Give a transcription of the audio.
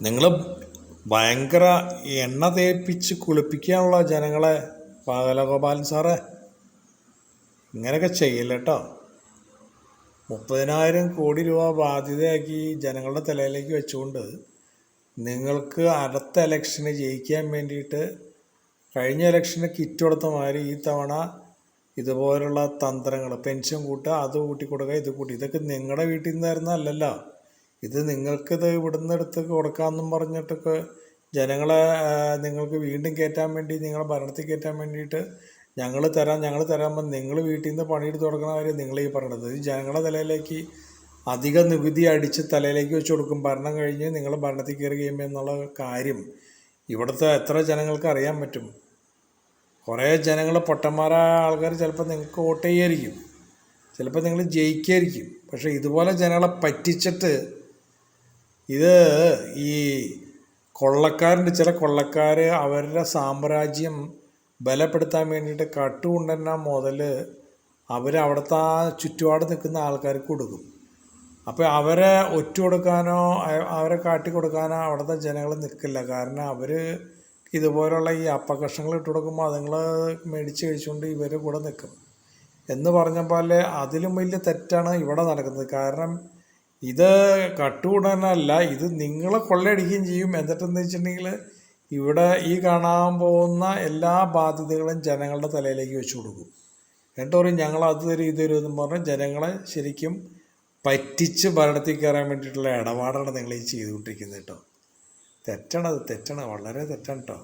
നിങ്ങൾ ഭയങ്കര എണ്ണ തേപ്പിച്ച് കുളിപ്പിക്കാനുള്ള ജനങ്ങളെ പാകലഗോപാലൻ സാറേ. ഇങ്ങനെയൊക്കെ ചെയ്യില്ല കേട്ടോ മുപ്പതിനായിരം കോടി രൂപ ബാധ്യതയാക്കി ജനങ്ങളുടെ തലയിലേക്ക് വെച്ചുകൊണ്ട് നിങ്ങൾക്ക് അടുത്ത ഇലക്ഷന് ജയിക്കാൻ വേണ്ടിയിട്ട് കഴിഞ്ഞ ഇലക്ഷന് കിറ്റ് കൊടുത്ത മാതിരി ഈ തവണ ഇതുപോലുള്ള തന്ത്രങ്ങൾ പെൻഷൻ കൂട്ടുക അത് കൂട്ടി കൊടുക്കുക ഇത് കൂട്ടി. ഇതൊക്കെ നിങ്ങളുടെ വീട്ടിൽ നിന്ന് തരുന്നതല്ലല്ലോ ഇത് നിങ്ങൾക്കിത് ഇവിടുന്ന് എടുത്ത് കൊടുക്കാമെന്നും പറഞ്ഞിട്ടൊക്കെ ജനങ്ങളെ നിങ്ങൾക്ക് വീണ്ടും കയറ്റാൻ വേണ്ടി നിങ്ങളെ ഭരണത്തിൽ കയറ്റാൻ വേണ്ടിയിട്ട് ഞങ്ങൾ തരാം ഞങ്ങൾ തരാമ്പോൾ നിങ്ങൾ വീട്ടിൽ നിന്ന് പണിയെടുത്ത് കൊടുക്കണ കാര്യം നിങ്ങൾ ഈ പറയണത്. ഇത് ജനങ്ങളുടെ തലയിലേക്ക് അധിക നികുതി അടിച്ച് തലയിലേക്ക് വെച്ച് കൊടുക്കും. ഭരണം കഴിഞ്ഞ് നിങ്ങൾ ഭരണത്തിൽ കയറി കഴിയുമ്പോൾ എന്നുള്ള കാര്യം ഇവിടുത്തെ എത്ര ജനങ്ങൾക്ക് അറിയാൻ പറ്റും. കുറേ ജനങ്ങൾ പൊട്ടന്മാരായ ആൾക്കാർ ചിലപ്പോൾ നിങ്ങൾക്ക് വോട്ട് ചെയ്യായിരിക്കും. ചിലപ്പോൾ നിങ്ങൾ ജയിക്കായിരിക്കും. പക്ഷേ ഇതുപോലെ ജനങ്ങളെ പറ്റിച്ചിട്ട് ഇത് ഈ കൊള്ളക്കാരുണ്ട് ചില കൊള്ളക്കാർ അവരുടെ സാമ്രാജ്യം ബലപ്പെടുത്താൻ വേണ്ടിയിട്ട് കട്ടുകൊണ്ടുതന്നെ മുതൽ അവർ അവിടുത്തെ ആ ചുറ്റുപാട് നിൽക്കുന്ന ആൾക്കാർക്ക് കൊടുക്കും. അപ്പോൾ അവരെ ഒറ്റ കൊടുക്കാനോ അവരെ കാട്ടി കൊടുക്കാനോ അവിടുത്തെ ജനങ്ങൾ നിൽക്കില്ല. കാരണം അവർ ഇതുപോലുള്ള ഈ അപ്പകഷ്ണങ്ങൾ ഇട്ട് കൊടുക്കുമ്പോൾ അതുങ്ങൾ മേടിച്ച് കഴിച്ചുകൊണ്ട് ഇവർ കൂടെ നിൽക്കും എന്ന് പറഞ്ഞ പോലെ അതിലും വലിയ തെറ്റാണ് ഇവിടെ നടക്കുന്നത്. കാരണം ഇത് കട്ടുകൂടാനല്ല ഇത് നിങ്ങളെ കൊള്ളയടിക്കുകയും ചെയ്യും. എന്നിട്ടെന്ന് വെച്ചിട്ടുണ്ടെങ്കിൽ ഇവിടെ ഈ കാണാൻ പോകുന്ന എല്ലാ ബാധ്യതകളും ജനങ്ങളുടെ തലയിലേക്ക് വെച്ചു കൊടുക്കും. എന്നിട്ട് പറയും ഞങ്ങൾ അത് തരും ഇത് തരും എന്നും പറഞ്ഞ് ജനങ്ങളെ ശരിക്കും പറ്റിച്ച് ഭരണത്തിൽ കയറാൻ വേണ്ടിയിട്ടുള്ള ഇടപാടാണ് നിങ്ങൾ ഈ ചെയ്തുകൊണ്ടിരിക്കുന്നത് കേട്ടോ. തെറ്റണത് തെറ്റാണ് വളരെ തെറ്റാണ് കേട്ടോ.